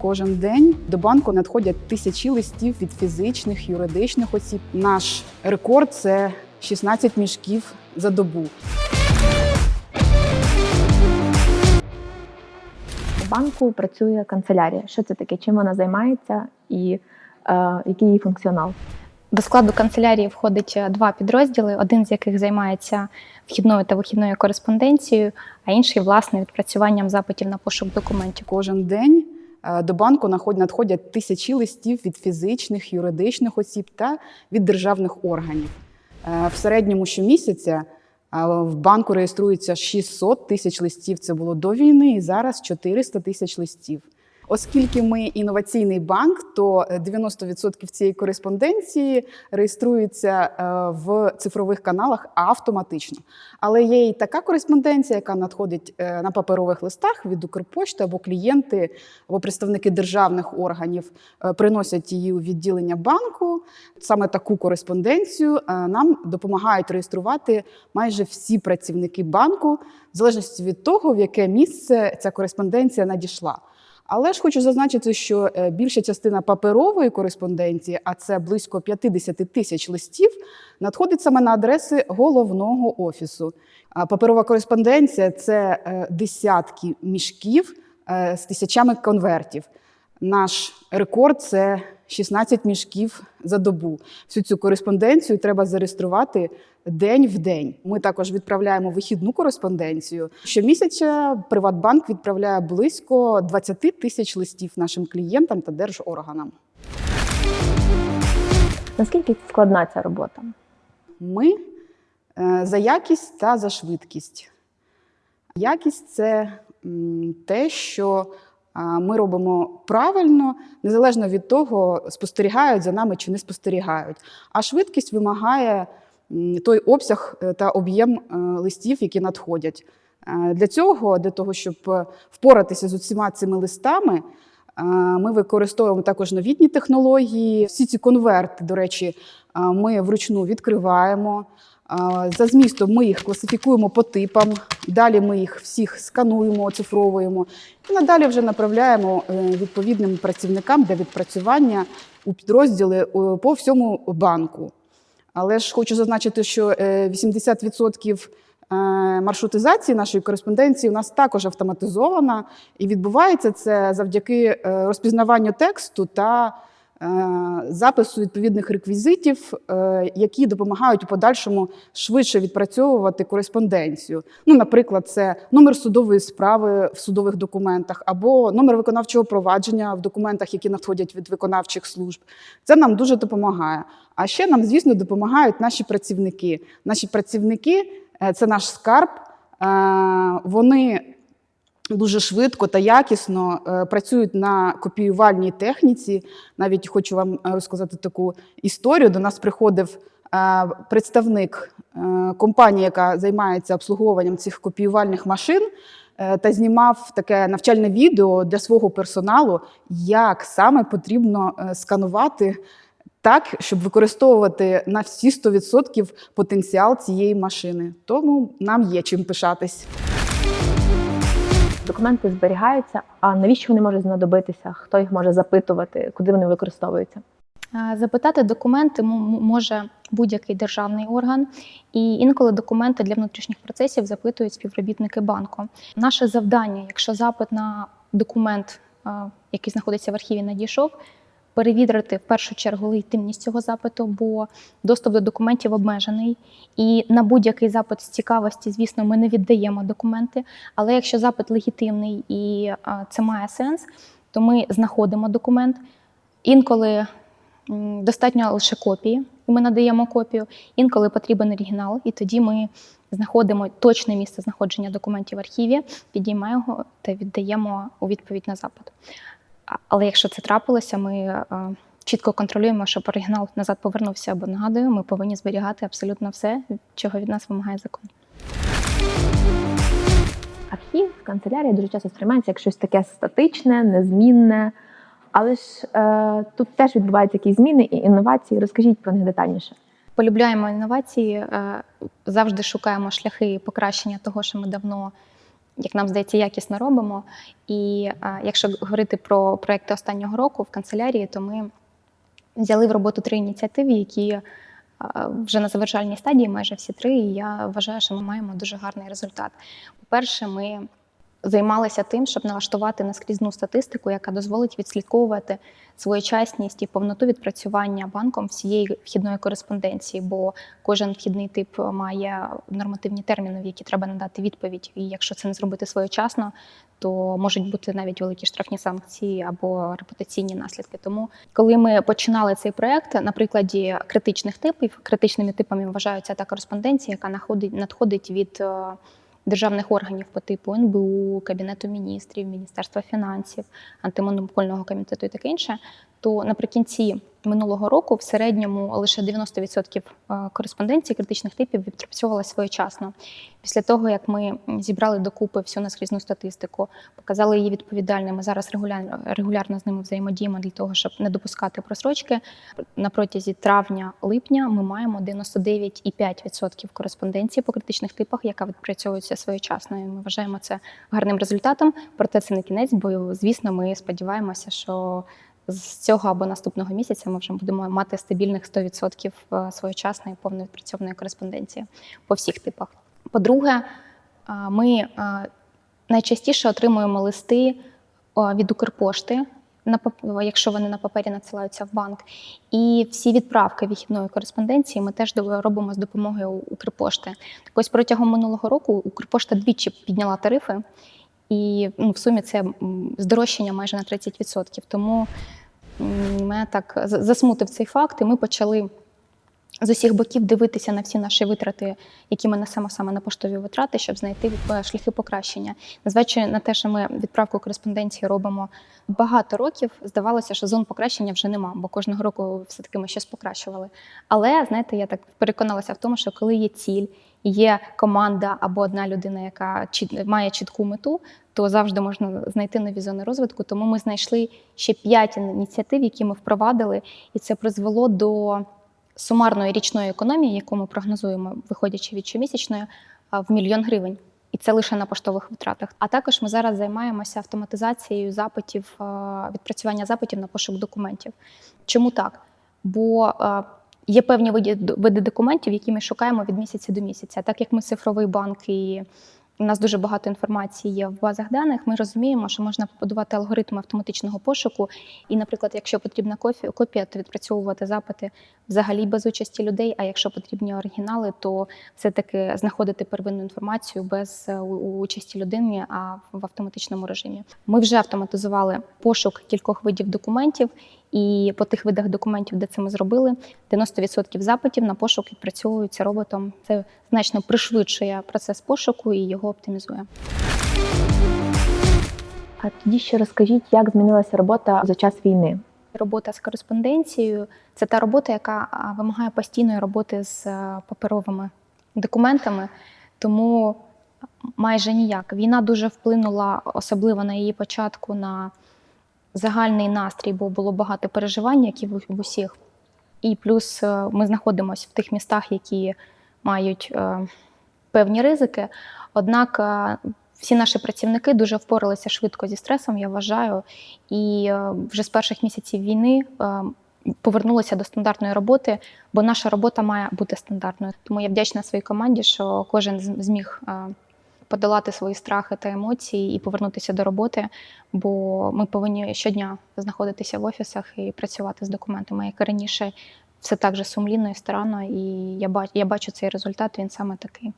Кожен день до банку надходять тисячі листів від фізичних, юридичних осіб. Наш рекорд це 16 мішків за добу. У банку працює канцелярія. Що це таке? Чим вона займається і е, який її функціонал? До складу канцелярії входить е, два підрозділи, один з яких займається вхідною та вихідною кореспонденцією, а інший власне відпрацюванням запитів на пошук документів. Кожен день до банку надходять тисячі листів від фізичних, юридичних осіб та від державних органів. Е, В середньому щомісяця е, в банку реєструється 600 тисяч листів. Це було до війни, і зараз 400 тисяч листів. Оскільки ми інноваційний банк, то е, 90% цієї кореспонденції реєструється е, в цифрових каналах автоматично. Але є і така кореспонденція, яка надходить е, на паперових листах від Укрпошти або клієнти, або представники державних органів е, приносять її у відділення банку. Саме таку кореспонденцію е, нам допомагають реєструвати майже всі працівники банку, в залежності від того, в яке місце ця кореспонденція надійшла. Але ж хочу зазначити, що е, більша частина паперової кореспонденції, а це близько 50 тисяч листів, надходить саме на адреси головного офісу. Паперова кореспонденція це е, десятки мішків е, з тисячами конвертів. Наш рекорд це 16 мішків за добу. Всю цю кореспонденцію треба зареєструвати день в день. Ми також відправляємо вихідну кореспонденцію. Щомісяця Приватбанк відправляє близько 20 тисяч листів нашим клієнтам та держорганам. Наскільки складна ця робота? Ми е, за якість та за швидкість. Якість це те, що ми робимо правильно, незалежно від того, спостерігають за нами чи не спостерігають. А швидкість вимагає той обсяг е, та об'єм е, листів, які надходять. Е, Для цього, для того, щоб впоратися з усіма цими листами, ми використовуємо також новітні технології. Всі ці конверти, до речі, ми вручну відкриваємо. За змістом ми їх класифікуємо по типам. Далі ми їх всіх скануємо, оцифровуємо і надалі вже направляємо відповідним працівникам для відпрацювання у підрозділи по всьому банку. Але ж хочу зазначити, що е, 80% е, маршрутизації нашої кореспонденції у нас також автоматизована, і відбувається це завдяки е, розпізнаванню тексту та е, запису відповідних реквізитів, е, які допомагають у подальшому швидше відпрацьовувати кореспонденцію. Ну, наприклад, це номер судової справи в судових документах або номер виконавчого провадження в документах, які надходять від виконавчих служб. Це нам дуже допомагає. А ще нам, звісно, допомагають наші працівники. Наші працівники е, це наш скарб. Е, Вони дуже швидко та якісно е, працюють на копіювальній техніці. Навіть хочу вам е, розказати таку історію. До нас приходив е, представник компанії, яка займається обслуговуванням цих копіювальних машин. Та знімав таке навчальне відео для свого персоналу, як саме потрібно сканувати так, щоб використовувати на всі 100% потенціал цієї машини. Тому нам є чим пишатись. Документи зберігаються, а навіщо вони можуть знадобитися? Хто їх може запитувати, куди вони використовуються? Запитати документи може будь-який державний орган, і інколи документи для внутрішніх процесів запитують співробітники банку. Наше завдання, якщо запит на документ, який знаходиться в архіві, надійшов, перевірити в першу чергу легітимність цього запиту, бо доступ до документів обмежений. І на будь-який запит з цікавості, звісно, ми не віддаємо документи. Але якщо запит легітимний і це має сенс, то ми знаходимо документ. Інколи достатньо лише копії, і ми надаємо копію. Інколи потрібен оригінал, і тоді ми знаходимо точне місце знаходження документів в архіві, підіймаємо його та віддаємо у відповідь на запит. Але якщо це трапилося, ми е, чітко контролюємо, щоб оригінал назад повернувся, бо нагадую, ми повинні зберігати абсолютно все, чого від нас вимагає закон. Архів, канцелярія дуже часто сприймається як щось таке статичне, незмінне. Але ж е, тут теж відбуваються якісь зміни і інновації. Розкажіть про них детальніше. Полюбляємо інновації, е, завжди шукаємо шляхи покращення того, що ми давно як нам здається, якісно робимо. І якщо говорити про проекти останнього року в канцелярії, то ми взяли в роботу три ініціативи, які вже на завершальній стадії, майже всі три. І я вважаю, що ми маємо дуже гарний результат. По-перше, ми займалися тим, щоб налаштувати наскрізну статистику, яка дозволить відслідковувати своєчасність і повноту відпрацювання банком всієї вхідної кореспонденції, бо кожен вхідний тип має нормативні терміни, в які треба надати відповідь. І якщо це не зробити своєчасно, то можуть бути навіть великі штрафні санкції або репутаційні наслідки. Тому, коли ми починали цей проект на прикладі критичних типів, критичними типами вважаються та кореспонденція, яка надходить від е, державних органів по типу НБУ, Кабінету міністрів, Міністерства фінансів, антимонопольного комітету і таке інше, то наприкінці минулого року в середньому лише 90% е, кореспонденції критичних типів відпрацьовувалася своєчасно. Після того, як ми зібрали докупи всю наскрізну статистику, показали її відповідальними. Зараз регулярно, регулярно з ними взаємодіємо для того, щоб не допускати просрочки. На протязі травня-липня ми маємо 99,5% кореспонденції по критичних типах, яка відпрацьовується своєчасно. І ми вважаємо це гарним результатом. Проте це не кінець, бо звісно, ми сподіваємося, що з цього або наступного місяця ми вже будемо мати стабільних 100% своєчасної повно відпрацьованої кореспонденції по всіх типах. По-друге, ми найчастіше отримуємо листи від Укрпошти, на якщо вони на папері надсилаються в банк. І всі відправки вихідної кореспонденції ми теж робимо з допомогою Укрпошти. Так ось протягом минулого року Укрпошта двічі підняла тарифи, і ну, в сумі це здорожчання майже на 30%. Тому мене так засмутив цей факт, і ми почали з усіх боків дивитися на всі наші витрати, які ми несемо саме на поштові витрати, щоб знайти е, шляхи покращення. Незважаючи на те, що ми відправку кореспонденції робимо багато років, здавалося, що зон покращення вже нема, бо кожного року все-таки ми щось покращували. Але знаєте, я так переконалася в тому, що коли є ціль, є команда або одна людина, яка має чітку мету, то завжди можна знайти нові зони розвитку. Тому ми знайшли ще п'ять ініціатив, які ми впровадили, і це призвело до сумарної річної економії, яку ми прогнозуємо, виходячи від щомісячної, в мільйон гривень. І це лише на поштових витратах. А також ми зараз займаємося автоматизацією запитів, відпрацювання запитів на пошук документів. Чому так? Бо є певні види документів, які ми шукаємо від місяця до місяця. Так як ми цифровий банк і у нас дуже багато інформації є в базах даних, ми розуміємо, що можна побудувати алгоритми автоматичного пошуку. І, наприклад, якщо потрібна копія, то відпрацьовувати запити взагалі без участі людей. А якщо потрібні оригінали, то все-таки знаходити первинну інформацію без е, участі людини, а в автоматичному режимі. Ми вже автоматизували пошук кількох видів документів, і по тих видах документів, де це ми зробили, 90% запитів на пошук відпрацьовуються роботом. Це значно пришвидшує процес пошуку і його оптимізує. А тоді ще розкажіть, як змінилася робота за час війни. Робота з кореспонденцією це та робота, яка вимагає постійної роботи з е, паперовими документами, тому майже ніяк. Війна дуже вплинула, особливо на її початку, на загальний настрій, бо було багато переживань, як і в усіх. І плюс е, ми знаходимося в тих містах, які мають е, певні ризики. Однак е, всі наші працівники дуже впоралися швидко зі стресом, я вважаю, і вже з перших місяців війни повернулися до стандартної роботи, бо наша робота має бути стандартною. Тому я вдячна своїй команді, що кожен зміг подолати свої страхи та емоції і повернутися до роботи, бо ми повинні щодня знаходитися в офісах і працювати з документами, як і раніше. Все так же сумлінно і старанно, і я бачу, я бачу цей результат. Він саме такий.